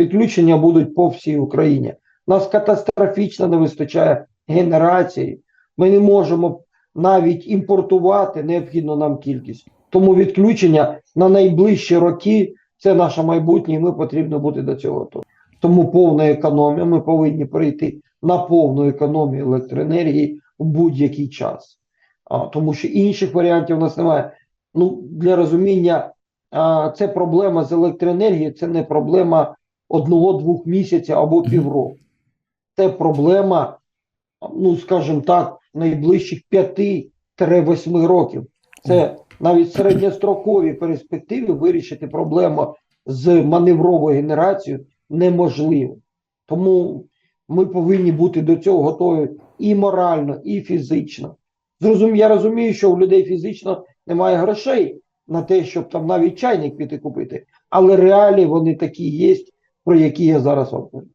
відключення будуть по всій Україні. Нас катастрофічно не вистачає генерації. Ми не можемо навіть імпортувати необхідну нам кількість. Тому відключення на найближчі роки це наше майбутнє, і ми потрібно бути до цього готові. Тому повна економія. Ми повинні перейти на повну економію електроенергії в будь-який час. А, тому що інших варіантів у нас немає. Ну, для розуміння, а, це проблема з електроенергією, це не проблема одного-двох місяців або півроку. Це проблема, ну скажімо так, найближчих 5-8 років. Це навіть в середньостроковій перспективі вирішити проблему з маневровою генерацією неможливо. Тому ми повинні бути до цього готові і морально, і фізично. Зрозум, я розумію, що у людей фізично немає грошей на те, щоб там навіть чайник піти купити, але реалії вони такі є, про які я зараз вам кажу.